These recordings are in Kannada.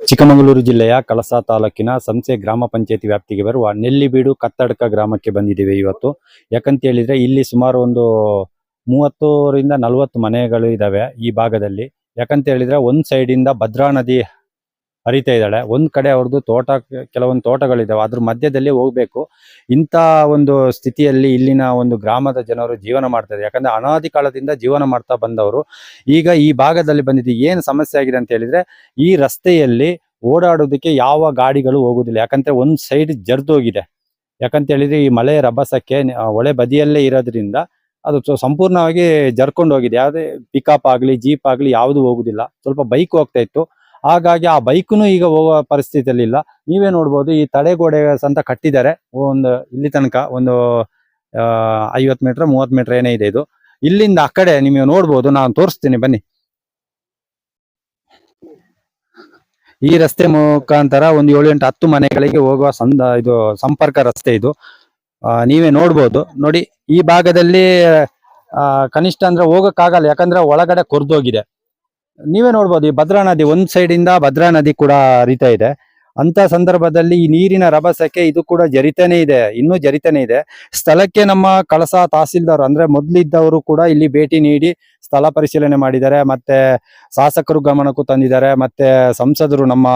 ಚಿಕ್ಕಮಗಳೂರು ಜಿಲ್ಲೆಯ ಕಳಸಾ ತಾಲೂಕಿನ ಸಂಸೆ ಗ್ರಾಮ ಪಂಚಾಯತಿ ವ್ಯಾಪ್ತಿಗೆ ಬರುವ ನೆಲ್ಲಿಬೀಡು ಕತ್ತಡ್ಕ ಗ್ರಾಮಕ್ಕೆ ಬಂದಿದ್ದೇವೆ ಇವತ್ತು. ಯಾಕಂತ ಹೇಳಿದ್ರೆ ಇಲ್ಲಿ ಸುಮಾರು ಒಂದು ಮೂವತ್ತರಿಂದ ನಲವತ್ತು ಮನೆಗಳು ಇದಾವೆ ಈ ಭಾಗದಲ್ಲಿ. ಯಾಕಂತ ಹೇಳಿದ್ರೆ ಒಂದ್ ಸೈಡ್ ಇಂದ ಭದ್ರಾ ನದಿ ಹರಿತಾ ಇದ್ದಾಳೆ. ಒಂದ್ ಕಡೆ ಅವ್ರದ್ದು ತೋಟ, ಕೆಲವೊಂದು ತೋಟಗಳಿದಾವೆ. ಅದ್ರ ಮಧ್ಯದಲ್ಲಿ ಹೋಗ್ಬೇಕು. ಇಂಥ ಒಂದು ಸ್ಥಿತಿಯಲ್ಲಿ ಇಲ್ಲಿನ ಒಂದು ಗ್ರಾಮದ ಜನರು ಜೀವನ ಮಾಡ್ತಾರೆ ಯಾಕಂದ್ರೆ ಅನಾದಿ ಕಾಲದಿಂದ ಜೀವನ ಮಾಡ್ತಾ ಬಂದವರು. ಈಗ ಈ ಭಾಗದಲ್ಲಿ ಬಂದಿದ್ದು ಏನು ಸಮಸ್ಯೆ ಆಗಿದೆ ಅಂತ ಹೇಳಿದ್ರೆ, ಈ ರಸ್ತೆಯಲ್ಲಿ ಓಡಾಡೋದಕ್ಕೆ ಯಾವ ಗಾಡಿಗಳು ಹೋಗುದಿಲ್ಲ. ಯಾಕಂದ್ರೆ ಒಂದ್ ಸೈಡ್ ಜರ್ದೋಗಿದೆ. ಯಾಕಂತ ಹೇಳಿದ್ರೆ ಈ ಮಳೆ ರಭಸಕ್ಕೆ ಒಳೆ ಬದಿಯಲ್ಲೇ ಇರೋದ್ರಿಂದ ಅದು ಸಂಪೂರ್ಣವಾಗಿ ಜರ್ಕೊಂಡು ಹೋಗಿದೆ. ಯಾವುದೇ ಪಿಕಪ್ ಆಗ್ಲಿ ಜೀಪ್ ಆಗ್ಲಿ ಯಾವುದು ಹೋಗುದಿಲ್ಲ. ಸ್ವಲ್ಪ ಬೈಕ್ ಹೋಗ್ತಾ ಇತ್ತು. ಹಾಗಾಗಿ ಆ ಬೈಕ್ನು ಈಗ ಹೋಗೋ ಪರಿಸ್ಥಿತಿಯಲ್ಲಿ ಇಲ್ಲ. ನೀವೇ ನೋಡ್ಬೋದು ಈ ತಡೆಗೋಡೆ ಅಂತ ಕಟ್ಟಿದ್ದಾರೆ. ಒಂದು ಇಲ್ಲಿ ತನಕ ಒಂದು ಐವತ್ ಮೀಟರ್ ಮೂವತ್ ಮೀಟರ್ ಏನೇ ಇದೆ ಇದು. ಇಲ್ಲಿಂದ ಆ ಕಡೆ ನಿಮಗೆ ನೋಡ್ಬೋದು, ನಾನು ತೋರಿಸ್ತೀನಿ, ಬನ್ನಿ. ಈ ರಸ್ತೆ ಮುಖಾಂತರ ಒಂದು ಏಳು ಎಂಟು ಹತ್ತು ಮನೆಗಳಿಗೆ ಹೋಗುವ ಸಂದ, ಇದು ಸಂಪರ್ಕ ರಸ್ತೆ ಇದು. ನೀವೇ ನೋಡ್ಬೋದು. ನೋಡಿ, ಈ ಭಾಗದಲ್ಲಿ ಕನಿಷ್ಠ ಅಂದ್ರೆ ಹೋಗಕ್ಕಾಗಲ್ಲ, ಯಾಕಂದ್ರೆ ಒಳಗಡೆ ಕೊರ್ದೋಗಿದೆ. ನೀವೇ ನೋಡ್ಬೋದು, ಈ ಭದ್ರಾ ನದಿ ಒಂದ್ ಸೈಡ್ ಇಂದ ಭದ್ರಾ ನದಿ ಕೂಡ ಹರಿತಾ ಇದೆ. ಅಂತ ಸಂದರ್ಭದಲ್ಲಿ ಈ ನೀರಿನ ರಭಸಕ್ಕೆ ಇದು ಕೂಡ ಜರಿತಾನೆ ಇದೆ, ಇನ್ನೂ ಜರಿತಾನೆ ಇದೆ. ಸ್ಥಳಕ್ಕೆ ನಮ್ಮ ಕಳಸ ತಹಸೀಲ್ದಾರ್ ಅಂದ್ರೆ ಮೊದ್ಲಿದ್ದವರು ಕೂಡ ಇಲ್ಲಿ ಭೇಟಿ ನೀಡಿ ಸ್ಥಳ ಪರಿಶೀಲನೆ ಮಾಡಿದ್ದಾರೆ. ಮತ್ತೆ ಶಾಸಕರು ಗಮನಕ್ಕೂ ತಂದಿದ್ದಾರೆ. ಮತ್ತೆ ಸಂಸದರು ನಮ್ಮ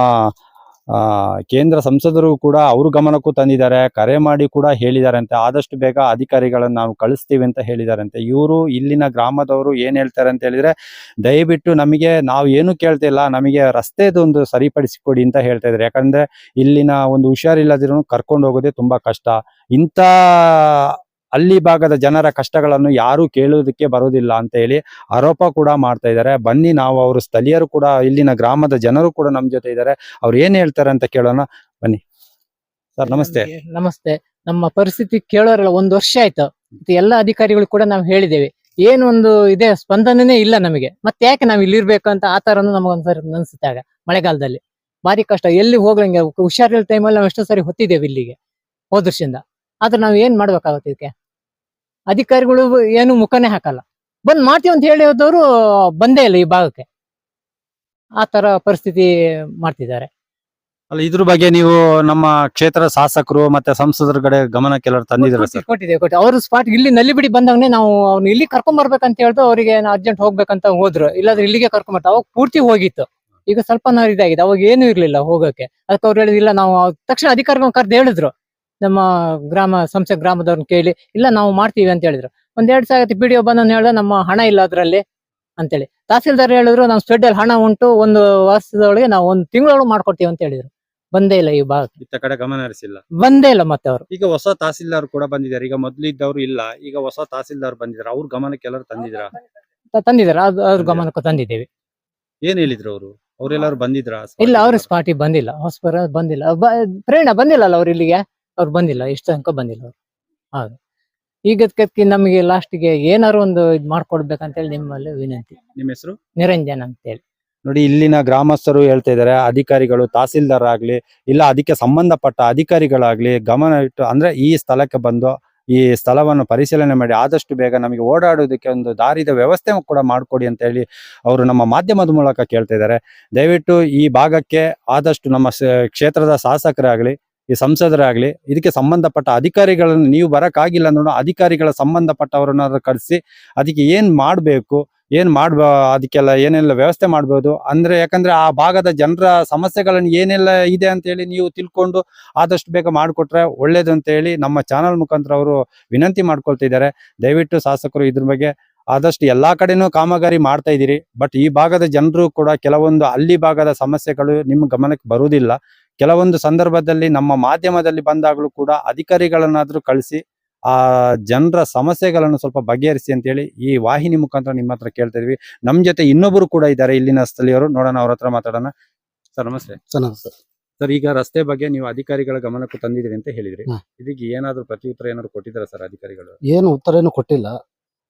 ಕೇಂದ್ರ ಸಂಸದರು ಕೂಡ ಅವ್ರ ಗಮನಕ್ಕೂ ತಂದಿದ್ದಾರೆ, ಕರೆ ಮಾಡಿ ಕೂಡ ಹೇಳಿದಾರಂತೆ, ಆದಷ್ಟು ಬೇಗ ಅಧಿಕಾರಿಗಳನ್ನ ನಾವು ಕಳಿಸ್ತೀವಿ ಅಂತ ಹೇಳಿದಾರಂತೆ. ಇವರು ಇಲ್ಲಿನ ಗ್ರಾಮದವರು ಏನು ಹೇಳ್ತಾರೆ ಅಂತ ಹೇಳಿದ್ರೆ, ದಯವಿಟ್ಟು ನಮಗೆ, ನಾವು ಏನು ಕೇಳ್ತಿಲ್ಲ ನಮಗೆ ರಸ್ತೆದೊಂದು ಸರಿಪಡಿಸಿಕೊಡಿ ಅಂತ ಹೇಳ್ತಾ ಇದ್ದಾರೆ. ಯಾಕಂದ್ರೆ ಇಲ್ಲಿನ ಒಂದು ಹುಷಾರಿಲ್ಲದಿರೋ ಕರ್ಕೊಂಡು ಹೋಗೋದೇ ತುಂಬಾ ಕಷ್ಟ. ಇಂಥ ಹಳ್ಳಿ ಭಾಗದ ಜನರ ಕಷ್ಟಗಳನ್ನು ಯಾರು ಕೇಳುವುದಕ್ಕೆ ಬರೋದಿಲ್ಲ ಅಂತ ಹೇಳಿ ಆರೋಪ ಕೂಡ ಮಾಡ್ತಾ ಇದ್ದಾರೆ. ಬನ್ನಿ ನಾವು ಅವರು ಸ್ಥಳೀಯರು ಕೂಡ ಇಲ್ಲಿನ ಗ್ರಾಮದ ಜನರು ಕೂಡ ನಮ್ಮ ಜೊತೆ ಇದ್ದಾರೆ. ಅವ್ರು ಏನ್ ಹೇಳ್ತಾರೆ ಅಂತ ಕೇಳೋಣ. ಬನ್ನಿ. ಸರ್, ನಮಸ್ತೆ. ನಮಸ್ತೆ. ನಮ್ಮ ಪರಿಸ್ಥಿತಿ ಕೇಳೋರಲ್ಲ, ಒಂದ್ ವರ್ಷ ಆಯ್ತು. ಎಲ್ಲ ಅಧಿಕಾರಿಗಳು ಕೂಡ ನಾವು ಹೇಳಿದ್ದೇವೆ. ಏನೊಂದು ಇದೆ ಸ್ಪಂದನೆ ಇಲ್ಲ ನಮಗೆ. ಮತ್ತೆ ಯಾಕೆ ನಾವು ಇಲ್ಲಿ ಇರ್ಬೇಕು ಅಂತ ಆ ತರನು ನಮಗೊಂದ್ಸರಿ ಅನ್ಸುತ್ತೆ ಆಗ ಮಳೆಗಾಲದಲ್ಲಿ. ಭಾರಿ ಕಷ್ಟ. ಎಲ್ಲಿ ಹೋಗ್ಲಂಗೆ ಹುಷಾರಿಲ್ಲ ಟೈಮಲ್ಲಿ ನಾವು ಎಷ್ಟೋ ಸರಿ ಹೊತ್ತಿದ್ದೇವೆ ಇಲ್ಲಿಗೆ ಹೋದ್ರಿಂದ ಆದ್ರೆ ನಾವು ಏನ್ ಮಾಡ್ಬೇಕಾಗುತ್ತೆ ಇದಕ್ಕೆ? ಅಧಿಕಾರಿಗಳು ಏನು ಮುಖನೇ ಹಾಕಲ್ಲ. ಬಂದ್ ಮಾಡ್ತೀವಿ ಅಂತ ಹೇಳಿದವರು ಬಂದೇ ಇಲ್ಲ ಈ ಭಾಗಕ್ಕೆ. ಆ ತರ ಪರಿಸ್ಥಿತಿ ಮಾಡ್ತಿದ್ದಾರೆ. ಅಲ್ಲ ಇದ್ರ ಬಗ್ಗೆ ನೀವು ನಮ್ಮ ಕ್ಷೇತ್ರ ಶಾಸಕರು ಮತ್ತೆ ಸಂಸದರ ಕಡೆ ಗಮನ ಕೆಲವರು ತಂದಿದ್ದೀರಾ ಸರ್? ಕೊಟ್ಟು ಅವ್ರ ಸ್ಪಾಟ್ ಇಲ್ಲಿ ನಲ್ಲಿ ಬಿಡಿ ಬಂದವನೇ ನಾವು ಅವ್ನು ಇಲ್ಲಿ ಕರ್ಕೊಂಡ್ ಬರ್ಬೇಕಂತ ಹೇಳ್ದು ಅವರಿಗೆ ಅರ್ಜೆಂಟ್ ಹೋಗ್ಬೇಕಂತ ಹೋದ್ರು. ಇಲ್ಲಾದ್ರೆ ಇಲ್ಲಿಗೆ ಕರ್ಕೊಂಡ್ ಬರ್ತಾ ಅವಾಗ ಪೂರ್ತಿ ಹೋಗಿತ್ತು. ಈಗ ಸ್ವಲ್ಪ ನಾವು ಇದಾಗಿದೆ. ಅವಾಗ ಏನು ಇರ್ಲಿಲ್ಲ ಹೋಗಕ್ಕೆ. ಅದಕ್ಕೆ ಅವ್ರು ಹೇಳಿದಿಲ್ಲ ನಾವು ತಕ್ಷಣ ಅಧಿಕಾರಿಗಳ ಕರ್ದು ಹೇಳಿದ್ರು. ನಮ್ಮ ಗ್ರಾಮ ಸಂಸ್ಥೆ ಗ್ರಾಮದವ್ರನ್ನ ಕೇಳಿ ಇಲ್ಲ ನಾವು ಮಾಡ್ತೀವಿ ಅಂತ ಹೇಳಿದ್ರು. ಒಂದ್ ಎರಡ್ ಸಾವಿರ ಪಿ ಡಿ ಒ ಬಂದ್ ಹೇಳ್ದ ನಮ್ಮ ಹಣ ಇಲ್ಲ ಅದ್ರಲ್ಲಿ ಅಂತೇಳಿ. ತಹಸೀಲ್ದಾರ್ ಹೇಳಿದ್ರು ನಮ್ಮ ಸ್ಪೆಡ್ ಅಲ್ಲಿ ಹಣ ಉಂಟು ಒಂದು ವರ್ಷದೊಳಗೆ ನಾವು ಒಂದು ತಿಂಗಳೊಳಗೆ ಮಾಡ್ಕೊಡ್ತೀವಿ ಅಂತ ಹೇಳಿದ್ರು. ಬಂದೇ ಇಲ್ಲ ಈ ಭಾಗ ಇತ್ತ ಕಡೆ ಗಮನ ಹರಿಸಿಲ್ಲ. ಬಂದೇ ಇಲ್ಲ ಮತ್ತೆ ಅವರು. ಈಗ ಹೊಸ ತಹಸೀಲ್ದಾರ್ ಕೂಡ ಬಂದಿದ್ದಾರೆ. ಈಗ ಮೊದ್ಲು ಇದ್ದವ್ರು ಇಲ್ಲ. ಈಗ ಹೊಸ ತಹಸೀಲ್ದಾರ್ ಬಂದಿದ್ದಾರೆ. ಅವ್ರ ಗಮನಕ್ಕೆ ಎಲ್ಲರೂ ತಂದಿದ್ರ? ತಂದಿದ್ದಾರೆ. ಅದು ಅವ್ರ ಗಮನಕ್ಕೆ ತಂದಿದ್ದೇವೆ. ಏನ್ ಹೇಳಿದ್ರು ಅವರು? ಅವರೆಲ್ಲರೂ ಬಂದಿದ್ರ? ಇಲ್ಲ ಅವ್ರ ಸ್ಪಾಟಿ ಬಂದಿಲ್ಲ. ಹೊಸಬರ ಬಂದಿಲ್ಲ. ಪ್ರೇರಣ ಬಂದಿಲ್ಲ ಅಲ್ಲ ಅವ್ರು ಇಲ್ಲಿಗೆ? ಅವ್ರು ಬಂದಿಲ್ಲ ಇಷ್ಟ ತನಕ ಬಂದಿಲ್ಲ ಅವ್ರು. ಹೌದು. ಈಗದ್ಕದ್ಕಿ ನಮಗೆ ಲಾಸ್ಟ್ಗೆ ಏನಾರು ಒಂದು ಇದ್ ಮಾಡ್ಕೊಡ್ಬೇಕಂತೇಳಿ ನಿಮ್ಮಲ್ಲಿ ವಿನಂತಿ. ನಿಮ್ಮ ಹೆಸರು? ನಿರಂಜನ್ ಅಂತೇಳಿ. ನೋಡಿ ಇಲ್ಲಿನ ಗ್ರಾಮಸ್ಥರು ಹೇಳ್ತಾ ಇದ್ದಾರೆ ಅಧಿಕಾರಿಗಳು ತಹಸೀಲ್ದಾರ್ ಆಗ್ಲಿ ಇಲ್ಲ ಅದಕ್ಕೆ ಸಂಬಂಧಪಟ್ಟ ಅಧಿಕಾರಿಗಳಾಗ್ಲಿ ಗಮನ ಇಟ್ಟು ಅಂದ್ರೆ ಈ ಸ್ಥಳಕ್ಕೆ ಬಂದು ಈ ಸ್ಥಳವನ್ನು ಪರಿಶೀಲನೆ ಮಾಡಿ ಆದಷ್ಟು ಬೇಗ ನಮಗೆ ಓಡಾಡೋದಕ್ಕೆ ಒಂದು ದಾರಿದ ವ್ಯವಸ್ಥೆ ಕೂಡ ಮಾಡಿಕೊಡಿ ಅಂತ ಹೇಳಿ ಅವರು ನಮ್ಮ ಮಾಧ್ಯಮದ ಮೂಲಕ ಕೇಳ್ತಾ ಇದ್ದಾರೆ. ದಯವಿಟ್ಟು ಈ ಭಾಗಕ್ಕೆ ಆದಷ್ಟು ನಮ್ಮ ಕ್ಷೇತ್ರದ ಶಾಸಕರಾಗ್ಲಿ ಈ ಸಂಸದರಾಗ್ಲಿ, ಇದಕ್ಕೆ ಸಂಬಂಧಪಟ್ಟ ಅಧಿಕಾರಿಗಳನ್ನು ನೀವು ಬರಕ್ಕಾಗಿಲ್ಲ ಅಂದ್ರೂ ಅಧಿಕಾರಿಗಳ ಸಂಬಂಧಪಟ್ಟವರನ್ನ ಕರೆಸಿ, ಅದಕ್ಕೆ ಏನ್ ಮಾಡಬೇಕು, ಏನ್ ಮಾಡ್ಬ, ಅದಕ್ಕೆಲ್ಲ ಏನೆಲ್ಲ ವ್ಯವಸ್ಥೆ ಮಾಡ್ಬೋದು, ಅಂದ್ರೆ ಯಾಕಂದ್ರೆ ಆ ಭಾಗದ ಜನರ ಸಮಸ್ಯೆಗಳನ್ನು ಏನೆಲ್ಲ ಇದೆ ಅಂತ ಹೇಳಿ ನೀವು ತಿಳ್ಕೊಂಡು ಆದಷ್ಟು ಬೇಗ ಮಾಡಿಕೊಟ್ರೆ ಒಳ್ಳೇದು ಅಂತ ಹೇಳಿ ನಮ್ಮ ಚಾನಲ್ ಮುಖಾಂತರ ಅವರು ವಿನಂತಿ ಮಾಡ್ಕೊಳ್ತಿದ್ದಾರೆ ದಯವಿಟ್ಟು ಶಾಸಕರು ಇದ್ರ ಬಗ್ಗೆ ಆದಷ್ಟು ಎಲ್ಲಾ ಕಡೆನೂ ಕಾಮಗಾರಿ ಮಾಡ್ತಾ ಇದ್ದೀರಿ. ಬಟ್ ಈ ಭಾಗದ ಜನರು ಕೂಡ ಕೆಲವೊಂದು ಅಲ್ಲಿ ಭಾಗದ ಸಮಸ್ಯೆಗಳು ನಿಮ್ಮ ಗಮನಕ್ಕೆ ಬರುವುದಿಲ್ಲ. ಕೆಲವೊಂದು ಸಂದರ್ಭದಲ್ಲಿ ನಮ್ಮ ಮಾಧ್ಯಮದಲ್ಲಿ ಬಂದಾಗಲೂ ಕೂಡ ಅಧಿಕಾರಿಗಳನ್ನಾದ್ರೂ ಕಳಿಸಿ ಆ ಜನರ ಸಮಸ್ಯೆಗಳನ್ನು ಸ್ವಲ್ಪ ಬಗೆಹರಿಸಿ ಅಂತ ಹೇಳಿ ಈ ವಾಹಿನಿ ಮುಖಾಂತರ ನಿಮ್ಮ ಹತ್ರ ಕೇಳ್ತಾ ಇದೀವಿ. ನಮ್ ಜೊತೆ ಇನ್ನೊಬ್ರು ಕೂಡ ಇದ್ದಾರೆ ಇಲ್ಲಿನ ಸ್ಥಳೀಯರು. ನೋಡೋಣ ಅವ್ರ ಹತ್ರ ಮಾತಾಡೋಣ. ಸರ್ ನಮಸ್ತೆ. ಸರ್ ಸರ್ ಸರ್ ಈಗ ರಸ್ತೆ ಬಗ್ಗೆ ನೀವು ಅಧಿಕಾರಿಗಳ ಗಮನಕ್ಕೂ ತಂದಿದ್ದೀರಿ ಅಂತ ಹೇಳಿದ್ರಿ. ಇದೀಗ ಇದಕ್ಕೆ ಪ್ರತಿ ಉತ್ತರ ಏನಾದ್ರು ಕೊಟ್ಟಿದ್ದಾರೆ ಸರ್ ಅಧಿಕಾರಿಗಳು? ಏನು ಉತ್ತರ ಏನು ಕೊಟ್ಟಿಲ್ಲ.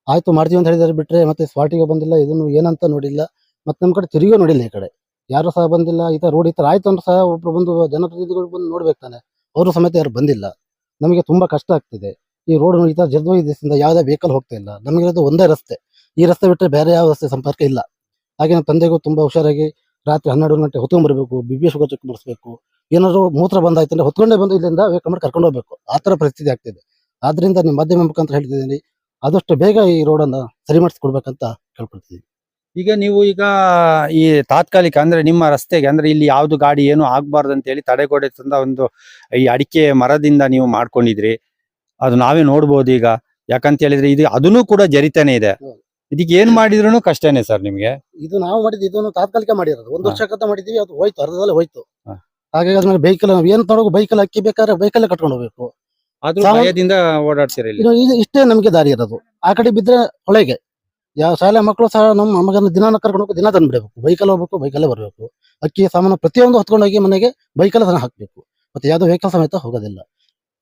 ಆಯ್ತು ಮಾಡ್ತೀವಿ ಅಂತ ಹೇಳಿದಾರೆ ಬಿಟ್ರೆ ಮತ್ತೆ ಸ್ಪಾಟಿಗೆ ಬಂದಿಲ್ಲ ಇದನ್ನು ಏನಂತ ನೋಡಿಲ್ಲ. ಮತ್ತೆ ನಮ್ಮ ಕಡೆ ತಿರುಗಿ ನೋಡಿಲ್ಲ ಈ ಕಡೆ. ಯಾರು ಸಹ ಬಂದಿಲ್ಲ, ಈ ತರ ರೋಡ್ ಈ ತರ ಆಯ್ತು ಅಂದ್ರೆ ಸಹ ಒಬ್ರು ಬಂದು ಜನಪ್ರತಿನಿಧಿಗಳು ಬಂದು ನೋಡ್ಬೇಕು ತಾನೆ. ಅವರು ಸಮೇತ ಯಾರು ಬಂದಿಲ್ಲ. ನಮಗೆ ತುಂಬಾ ಕಷ್ಟ ಆಗ್ತಿದೆ. ಈ ರೋಡ್ ಈ ತರ ಜರ್ದೋಗಿದ್ದರಿಂದ ಯಾವುದೇ ವೆಹಿಕಲ್ ಹೋಗ್ತಾ ಇಲ್ಲ. ನಮಗೆ ಇರೋದು ಒಂದೇ ರಸ್ತೆ. ಈ ರಸ್ತೆ ಬಿಟ್ಟರೆ ಬೇರೆ ಯಾವ ರಸ್ತೆ ಸಂಪರ್ಕ ಇಲ್ಲ. ಹಾಗೆ ನಮ್ಮ ತಂದೆಗೂ ತುಂಬಾ ಹುಷಾರಾಗಿ ರಾತ್ರಿ ಹನ್ನೆರಡು ಗಂಟೆ ಹೊತ್ಕೊಂಡ್ಬರ್ಬೇಕು ಬಿ ಬಿ ಶುಗರ್ ಚೆಕ್ ಮಾಡಿಸ್ಬೇಕು. ಏನಾದ್ರು ಮೂತ್ರ ಬಂದಾಯ್ತಂದ್ರೆ ಹೊತ್ಕೊಂಡೇ ಬಂದು ಇಲ್ಲಿಂದ ವೇಕಂಬರ್ ಕರ್ಕೊಂಡು ಹೋಗ್ಬೇಕು ಆ ತರ ಪರಿಸ್ಥಿತಿ ಆಗ್ತಿದೆ. ಆದ್ರಿಂದ ನಿಮ್ಮ ಮಾಧ್ಯಮ ಮುಖಾಂತರ ಹೇಳ್ತಿದ್ದೀನಿ. ಆದಷ್ಟು ಬೇಗ ಈ ರೋಡನ್ನ ಸರಿ ಮಾಡಿಸ್ಕೊಡ್ಬೇಕಂತ ಕೇಳ್ಕೊಳ್ತಿದ್ದೀನಿ. ಈಗ ನೀವು ಈಗ ಈ ತಾತ್ಕಾಲಿಕ ಅಂದ್ರೆ ನಿಮ್ಮ ರಸ್ತೆಗೆ ಅಂದ್ರೆ ಇಲ್ಲಿ ಯಾವ್ದು ಗಾಡಿ ಏನು ಆಗ್ಬಾರ್ದು ಅಂತ ಹೇಳಿ ತಡೆಗೋಡೆ ತಂದ ಒಂದು ಈ ಅಡಿಕೆ ಮರದಿಂದ ನೀವು ಮಾಡ್ಕೊಂಡಿದ್ರಿ. ಅದು ನಾವೇ ನೋಡ್ಬೋದು ಈಗ. ಯಾಕಂತ ಹೇಳಿದ್ರೆ ಇದು ಅದನ್ನು ಕೂಡ ಜರಿತಾನೆ ಇದೆ. ಇದಕ್ಕೆ ಏನ್ ಮಾಡಿದ್ರು ಕಷ್ಟನೇ ಸರ್ ನಿಮ್ಗೆ? ಇದು ನಾವು ಮಾಡಿದ್ವಿ ಇದನ್ನು ತಾತ್ಕಾಲಿಕ ಮಾಡಿರೋದು. ಒಂದು ವರ್ಷ ವರ್ಷಕ್ಕಂತ ಮಾಡಿದೀವಿ ಅದು ಹೋಯ್ತು ಅರ್ಧದಲ್ಲಿ ಹೋಯ್ತು. ಹಾಗಾಗಿ ಅದ್ಮೇಲೆ ಬೈಕಲ್ ನಾವು ಏನ್ ತಗೊಂಡು ಬೈಕಲ್ ಅಕ್ಕಿ ಬೇಕಾದ್ರೆ ಬೈಕಲ್ಲೇ ಕಟ್ಕೊಂಡು ಹೋಗ್ಬೇಕು. ಆದ್ರೂ ಭಯದಿಂದ ಓಡಾಡ್ತೀರ ಇಲ್ಲಿ? ಇದು ಇದು ಇಷ್ಟೇ ನಮಗೆ ದಾರಿ ಇರೋದು. ಆ ಕಡೆ ಬಿದ್ರೆ ಹೊಳೆಗೆ. ಯಾವ ಶಾಲೆ ಮಕ್ಕಳು ಸಹ ನಮ್ಮ ಮಗನ ದಿನ ಕರ್ಕೊಂಡು ಹೋಗಿ ದಿನ ತಂದ್ಬಿಡಬೇಕು. ಬೈಕಲ್ಲಿ ಹೋಗ್ಬೇಕು ಬೈಕಲ್ಲೇ ಬರಬೇಕು. ಅಕ್ಕಿ ಸಾಮಾನು ಪ್ರತಿಯೊಂದು ಹೊತ್ಕೊಂಡೋಗಿ ಮನೆಗೆ ಬೈಕಲ್ಲೇ ಅದನ್ನು ಹಾಕಬೇಕು. ಮತ್ತೆ ಯಾವುದೋ ವೆಹಿಕಲ್ ಸಮೇತ ಹೋಗೋದಿಲ್ಲ.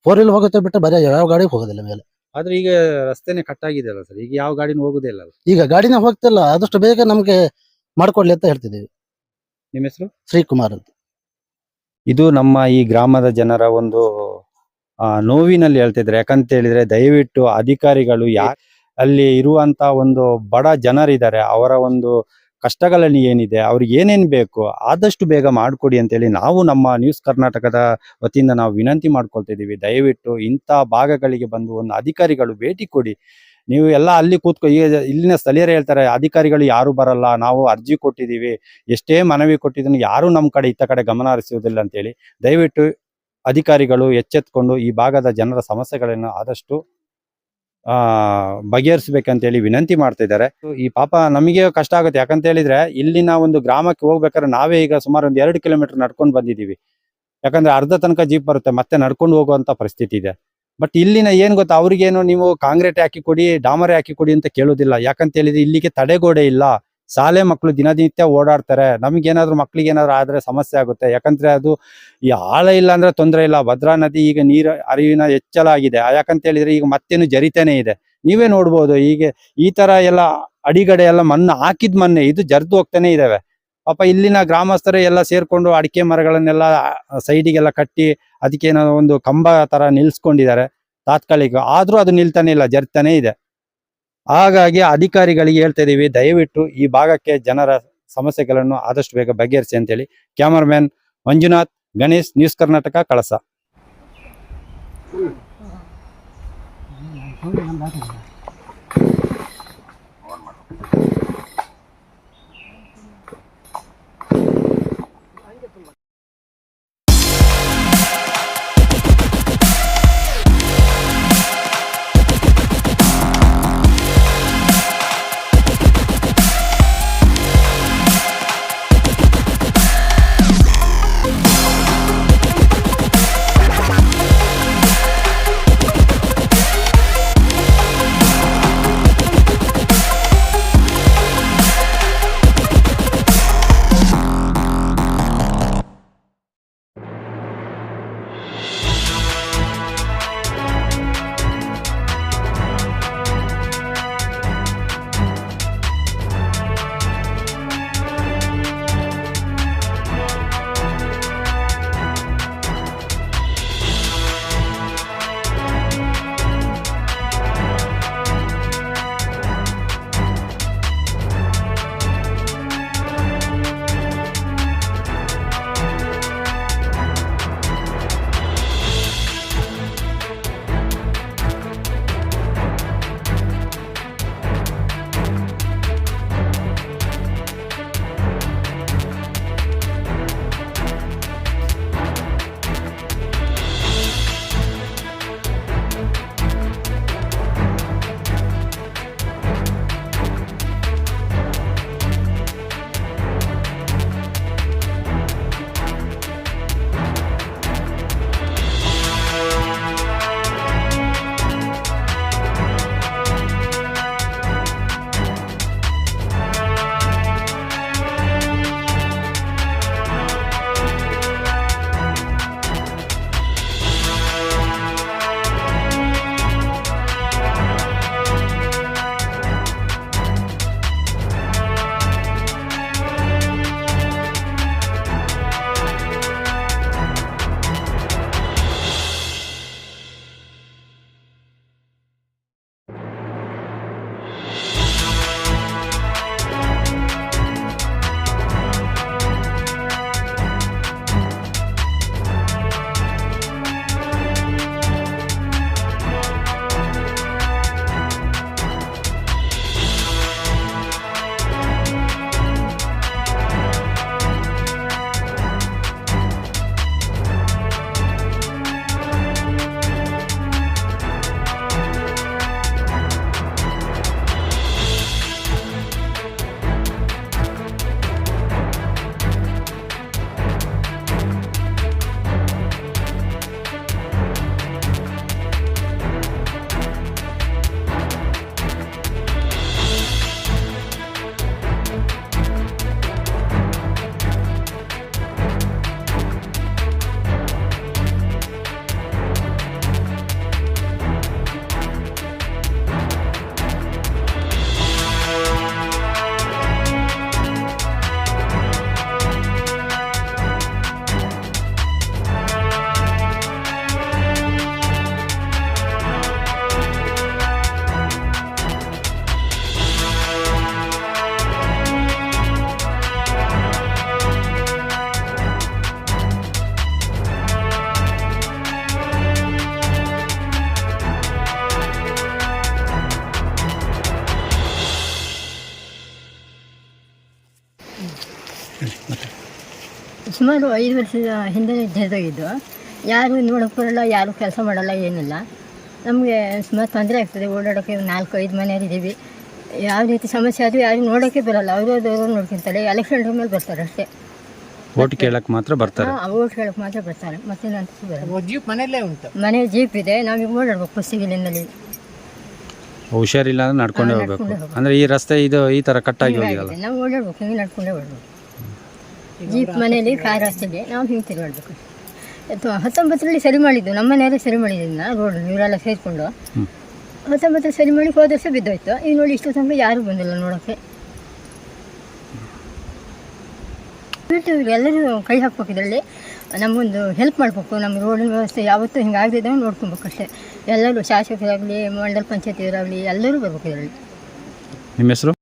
ಫೋರ್ ವೀಲ್ ಹೋಗುತ್ತೆ ಬಿಟ್ಟರೆ ಬರೀ ಯಾವ ಗಾಡಿ ಹೋಗೋದಿಲ್ಲ ಮೇಲೆ. ಆದ್ರೆ ಈಗ ರಸ್ತೆನೆ ಕಟ್ಟಾಗಿದೆ ಅಲ್ಲ ಸರ್? ಈಗ ಯಾವ ಗಾಡಿನ ಹೋಗೋದಿಲ್ಲ ಈಗ ಗಾಡಿನ ಹೋಗ್ತಿಲ್ಲ ಆದಷ್ಟು ಬೇಗ ನಮಗೆ ಮಾಡ್ಕೊಡ್ಲಿ ಅಂತ ಹೇಳ್ತಿದ್ದೀವಿ. ನಿಮ್ಮ ಹೆಸರು? ಶ್ರೀಕುಮಾರ್ ಅಂತ. ಇದು ನಮ್ಮ ಈ ಗ್ರಾಮದ ಜನರ ಒಂದು ಆ, ನೋವಿನಲ್ಲಿ ಹೇಳ್ತಿದ್ರೆ ಯಾಕಂತ ಹೇಳಿದ್ರೆ ದಯವಿಟ್ಟು ಅಧಿಕಾರಿಗಳು ಯಾ ಅಲ್ಲಿ ಇರುವಂತ ಒಂದು ಬಡ ಜನರಿದ್ದಾರೆ. ಅವರ ಒಂದು ಕಷ್ಟಗಳಲ್ಲಿ ಏನಿದೆ, ಅವ್ರಿಗೆ ಏನೇನ್ ಬೇಕು ಆದಷ್ಟು ಬೇಗ ಮಾಡ್ಕೊಡಿ ಅಂತೇಳಿ ನಾವು ನಮ್ಮ ನ್ಯೂಸ್ ಕರ್ನಾಟಕದ ವತಿಯಿಂದ ನಾವು ವಿನಂತಿ ಮಾಡ್ಕೊಳ್ತಿದ್ದೀವಿ ದಯವಿಟ್ಟು ಇಂಥ ಭಾಗಗಳಿಗೆ ಬಂದು ಒಂದು ಅಧಿಕಾರಿಗಳು ಭೇಟಿ ಕೊಡಿ. ನೀವು ಎಲ್ಲ ಅಲ್ಲಿ ಕೂತ್ಕೊ, ಈಗ ಇಲ್ಲಿನ ಸ್ಥಳೀಯರು ಹೇಳ್ತಾರೆ, ಅಧಿಕಾರಿಗಳು ಯಾರು ಬರಲ್ಲ, ನಾವು ಅರ್ಜಿ ಕೊಟ್ಟಿದ್ದೀವಿ. ಎಷ್ಟೇ ಮನವಿ ಕೊಟ್ಟಿದ್ರು ಯಾರು ನಮ್ಮ ಕಡೆ, ಇತ್ತ ಕಡೆ ಗಮನ ಹರಿಸುವುದಿಲ್ಲ ಅಂತೇಳಿ ದಯವಿಟ್ಟು ಅಧಿಕಾರಿಗಳು ಎಚ್ಚೆತ್ಕೊಂಡು ಈ ಭಾಗದ ಜನರ ಸಮಸ್ಯೆಗಳನ್ನು ಆದಷ್ಟು ಆ, ಬಗೆಹರಿಸ್ಬೇಕಂತೇಳಿ ವಿನಂತಿ ಮಾಡ್ತಾ ಇದ್ದಾರೆ. ಈ ಪಾಪ ನಮಗೆ ಕಷ್ಟ ಆಗುತ್ತೆ. ಯಾಕಂತ ಹೇಳಿದ್ರೆ, ಇಲ್ಲಿನ ಒಂದು ಗ್ರಾಮಕ್ಕೆ ಹೋಗ್ಬೇಕಾದ್ರೆ ನಾವೇ ಈಗ ಸುಮಾರು ಒಂದು ಎರಡು ಕಿಲೋಮೀಟರ್ ನಡ್ಕೊಂಡು ಬಂದಿದ್ದೀವಿ. ಯಾಕಂದ್ರೆ ಅರ್ಧ ತನಕ ಜೀಪ್ ಬರುತ್ತೆ. ಮತ್ತೆ ನಡ್ಕೊಂಡು ಹೋಗುವಂತ ಪರಿಸ್ಥಿತಿ ಇದೆ. ಬಟ್ ಇಲ್ಲಿನ ಏನ್ ಗೊತ್ತಾ, ಅವ್ರಿಗೇನು ನೀವು ಕಾಂಕ್ರೀಟ್ ಹಾಕಿ ಕೊಡಿ, ಡಾಮರೆ ಹಾಕಿ ಕೊಡಿ ಅಂತ ಕೇಳೋದಿಲ್ಲ. ಯಾಕಂತ ಹೇಳಿದ್ರೆ, ಇಲ್ಲಿಗೆ ತಡೆಗೋಡೆ ಇಲ್ಲ. ಶಾಲೆ ಮಕ್ಕಳು ದಿನನಿತ್ಯ ಓಡಾಡ್ತಾರೆ. ನಮಗೇನಾದ್ರು ಮಕ್ಳಿಗೆ ಏನಾದ್ರು ಆದ್ರೆ ಸಮಸ್ಯೆ ಆಗುತ್ತೆ. ಯಾಕಂದ್ರೆ ಅದು ಈ ಆಳ ಇಲ್ಲ ಅಂದ್ರೆ ತೊಂದರೆ ಇಲ್ಲ. ಭದ್ರಾ ನದಿ ಈಗ ನೀರು ಅರಿವಿನ ಹೆಚ್ಚಳ ಆಗಿದೆ. ಯಾಕಂತ ಹೇಳಿದ್ರೆ ಈಗ ಮತ್ತೇನು ಜರಿತಾನೆ ಇದೆ. ನೀವೇ ನೋಡ್ಬೋದು ಈಗ ಈ ತರ ಎಲ್ಲ ಅಡಿಗಡೆ ಎಲ್ಲ ಮಣ್ಣು ಹಾಕಿದ್ ಮಣ್ಣೆ. ಇದು ಜರ್ದು ಹೋಗ್ತಾನೆ ಇದಾವೆ. ಪಾಪ ಇಲ್ಲಿನ ಗ್ರಾಮಸ್ಥರು ಎಲ್ಲ ಸೇರ್ಕೊಂಡು ಅಡಿಕೆ ಮರಗಳನ್ನೆಲ್ಲ ಸೈಡಿಗೆಲ್ಲ ಕಟ್ಟಿ ಅದಕ್ಕೆ ಏನೋ ಒಂದು ಕಂಬ ತರ ನಿಲ್ಸ್ಕೊಂಡಿದ್ದಾರೆ ತಾತ್ಕಾಲಿಕ. ಆದ್ರೂ ಅದು ನಿಲ್ತಾನೆ ಇಲ್ಲ. ಜರ್ತಾನೆ ಇದೆ. ಹಾಗಾಗಿ ಅಧಿಕಾರಿಗಳಿಗೆ ಹೇಳ್ತಾ ಇದೀವಿ, ದಯವಿಟ್ಟು ಈ ಭಾಗಕ್ಕೆ ಜನರ ಸಮಸ್ಯೆಗಳನ್ನು ಆದಷ್ಟು ಬೇಗ ಬಗೆಹರಿಸಿ ಅಂತೇಳಿ. Cameraman Manjunath, Ganesh news Karnataka Kalasa. ಸುಮಾರು ಐದು ವರ್ಷದ ಹಿಂದೆ ನಡೆದೋಗಿದ್ದು ಯಾರು ನೋಡೋಕೆ ಬರಲ್ಲ ಯಾರು ಕೆಲಸ ಮಾಡಲ್ಲ ಏನಿಲ್ಲ. ನಮಗೆ ಸುಮಾರು ತೊಂದರೆ ಆಗ್ತದೆ ಓಡಾಡೋಕ್ಕೆ ನಾಲ್ಕು ಐದು ಮನೆಯವ್ರು ಇದ್ದೀವಿ. ಯಾವ ರೀತಿ ಸಮಸ್ಯೆ ಆದರೂ ಯಾರು ನೋಡೋಕ್ಕೆ ಬರಲ್ಲ ಅವರು ಅದವರು ನೋಡ್ಕೊಂತಾರೆ. ಎಲೆಕ್ಷನ್ ಟೈಮಲ್ಲಿ ಬರ್ತಾರೆ ಅಷ್ಟೇ. ಓಟ್ ಕೇಳಕ್ಕೆ ಮಾತ್ರ ಬರ್ತಾರೆ. ಹಾಂ ಓಟ್ ಕೇಳಕ್ಕೆ ಮಾತ್ರ ಬರ್ತಾರೆ. ಮತ್ತೆ ನಂತರ ಬರಲ್ಲ ಜೀಪ್ ಮನೆಯಲ್ಲೇ ಉಂಟು. ಮನೆ ಜೀಪ್ ಇದೆ ನಾವೀಗ ಓಡಾಡ್ಬೇಕು ಕುಸ್ತಿಗಿಲಿಂದಲ್ಲಿ ಹುಷಾರಿಲ್ಲ ಅಂದ್ರೆ ನಡ್ಕೊಂಡೇ ಹೋಗ್ಬೇಕು. ನಡ್ಕೊಂಡೇ ಹೋಗ್ಬೇಕು. ಅಂದ್ರೆ ಈ ರಸ್ತೆ ಇದು ಈ ತರ ಕಟ್ಟಾಗಿ ಹೋಗಿದಲ್ಲ ಹೋಗಿದೆ ನಾವು ಓಡಾಡ್ಬೇಕು ಹಿಂಗೆ ನಡ್ಕೊಂಡೇ ಓಡಬೇಕು ಜೀಪ್ ಮನೆಯಲ್ಲಿ ಕಾರ್ ಹಚ್ಚಿದೆ ನಾವು ಹಿಂಗೆ ತಿರುಗಾಡ್ಬೇಕು. ಅಥವಾ ಹತ್ತೊಂಬತ್ತರಲ್ಲಿ ಸರಿ ಮಾಡಿದ್ದು. ನಮ್ಮ ಮನೆಯವರೇ ಸರಿ ಮಾಡಿದ್ದಿಲ್ಲ ರೋಡ್ ಇವರೆಲ್ಲ ಸೇರಿಕೊಂಡು. ಹತ್ತೊಂಬತ್ತರಲ್ಲಿ ಸರಿ ಮಾಡಿ ಹೋದ ವರ್ಷ ಬಿದ್ದೋಯ್ತು. ಈಗ ನೋಡಿ ಇಷ್ಟು ತನಕ ಯಾರೂ ಬಂದಿಲ್ಲ ನೋಡೋಕ್ಕೆ ದಯವಿಟ್ಟು ಎಲ್ಲರೂ ಕೈ ಹಾಕ್ಬೇಕು ಇದರಲ್ಲಿ. ನಮಗೊಂದು ಹೆಲ್ಪ್ ಮಾಡಬೇಕು. ನಮ್ಮ ರೋಡಿನ ವ್ಯವಸ್ಥೆ ಯಾವತ್ತೂ ಹಿಂಗೆ ಆಗದಿದ್ದಾಗ ನೋಡ್ಕೊಬೇಕು ಅಷ್ಟೇ. ಎಲ್ಲರೂ ಶಾಸಕರಾಗಲಿ ಮಂಡಲ್ ಪಂಚಾಯತಿಯವರಾಗಲಿ ಎಲ್ಲರೂ ಬರ್ಬೇಕು ಇದರಲ್ಲಿ. ನಿಮ್ಮ ಹೆಸರು?